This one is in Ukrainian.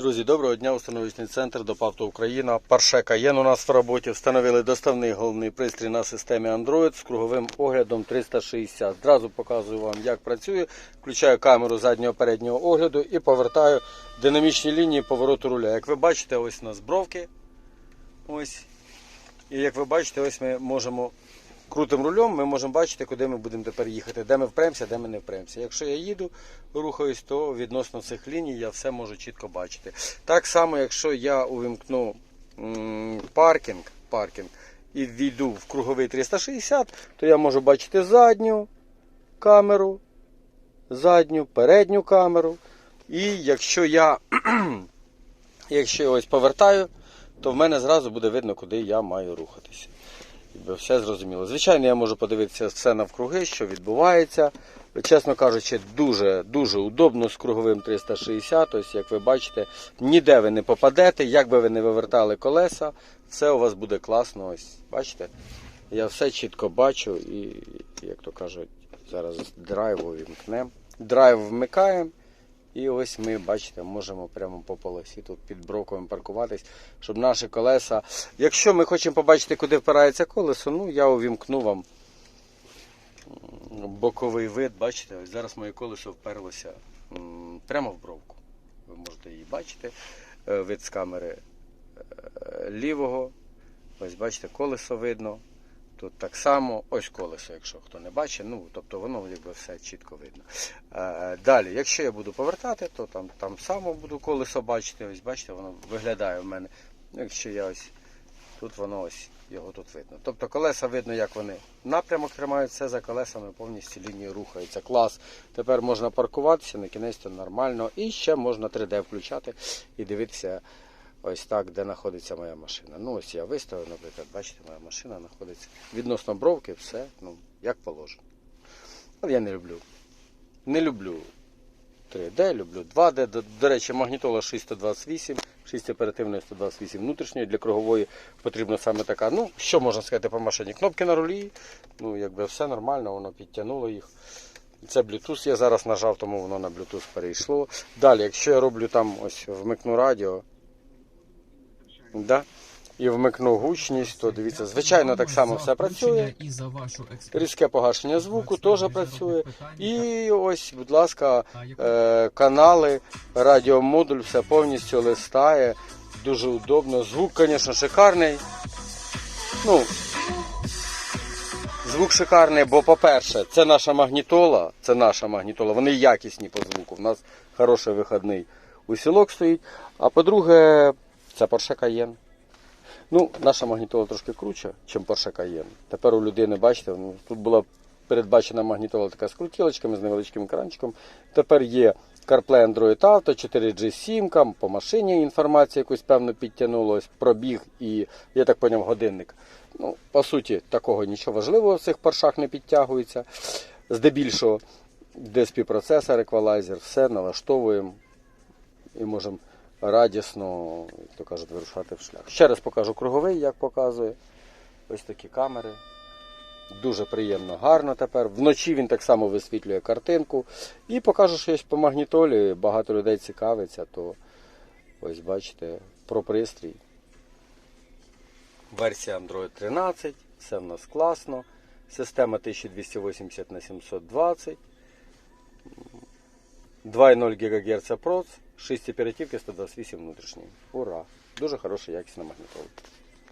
Друзі, доброго дня. Установочний центр ДОПАВТО Україна. Паршека є у нас в роботі. Встановили доставний головний пристрій на системі Android з круговим оглядом 360. Зразу показую вам, як працює. Включаю камеру заднього переднього огляду і повертаю динамічні лінії повороту руля. Як ви бачите, ось у нас бровки. Ось. І як ви бачите, ось ми можемо крутим рулем, ми можемо бачити, куди ми будемо тепер їхати, де ми впремося, де ми не впремося. Якщо я їду, рухаюсь, то відносно цих ліній я все можу чітко бачити. Так само, якщо я увімкну паркінг, паркінг і ввійду в круговий 360, то я можу бачити задню камеру, задню, передню камеру. І якщо я, якщо я ось повертаю, то в мене зразу буде видно, куди я маю рухатися. Якби все зрозуміло. Звичайно, я можу подивитися все навкруги, що відбувається. Чесно кажучи, дуже дуже удобно з круговим 360. Ось, як ви бачите, ніде ви не попадете, як би ви не вивертали колеса, все у вас буде класно. Ось, бачите? Я все чітко бачу і, як то кажуть, зараз драйв увімкнемо. Драйв вмикаємо. І ось ми, бачите, можемо прямо по полосі тут під бровками паркуватись, щоб наші колеса. Якщо ми хочемо побачити, куди впирається колесо, ну я увімкну вам боковий вид. Бачите, ось зараз моє колесо вперлося прямо в бровку. Ви можете її бачити. Е, Вид з камери е, лівого. Ось бачите, колесо видно. Тут так само, ось колесо, якщо хто не бачить, ну тобто воно якби все чітко видно. Е, Далі, якщо я буду повертати, то там, там само буду колесо бачити. Ось бачите, воно виглядає в мене. Ну, Якщо я ось тут воно ось його тут видно. Тобто колеса видно, як вони напрямок тримають, все за колесами повністю лінії рухаються. Клас. Тепер можна паркуватися, на кінець то нормально. І ще можна 3D включати і дивитися. Ось так, де знаходиться моя машина. Ну, ось я виставив, наприклад, бачите, моя машина знаходиться. Відносно бровки, все, ну, як положено. Але я не люблю. Не люблю 3D, люблю 2D. До, до речі, магнітола 628, 6 оперативної 128 внутрішньої. Для кругової потрібна саме така. Ну, що можна сказати по машині? Кнопки на рулі, ну, якби все нормально, воно підтягнуло їх. Це Bluetooth я зараз нажав, тому воно на Bluetooth перейшло. Далі, якщо я роблю там ось вмикну радіо, да, і вмикну гучність, то дивіться, звичайно, так само все працює. Різке погашення звуку теж працює. І ось, будь ласка, е, канали, радіомодуль, все повністю листає. Дуже удобно. Звук, звісно, шикарний. Ну, звук шикарний, бо, по-перше, це наша магнітола, це наша магнітола, вони якісні по звуку. У нас хороший виходний усілок стоїть. А по-друге, це Porsche Cayenne. Ну, наша магнітола трошки круче, ніж Porsche Cayenne. Тепер у людини, бачите, ну, тут була передбачена магнітола така з крутілочками, з невеличким екранчиком. Тепер є CarPlay Android Auto, 4G SIM, по машині інформація якусь певно підтягнулась, пробіг і, я так поняв, годинник. Ну, по суті, такого нічого важливого в цих паршах не підтягується. Здебільшого DSP процесор, еквалайзер, все налаштовуємо і можемо радісно, як то кажуть, вирушати в шлях. Ще раз покажу круговий, як показує. Ось такі камери. Дуже приємно, гарно тепер. Вночі він так само висвітлює картинку. І покажу, що є по магнітолі. Багато людей цікавиться, то ось бачите, про пристрій. Версія Android 13, все в нас класно. Система 1280 на 720. 2,0 ГГц проц, 6 оперативки, 128 внутрішній. Ура! Дуже хороша якісна магнітола.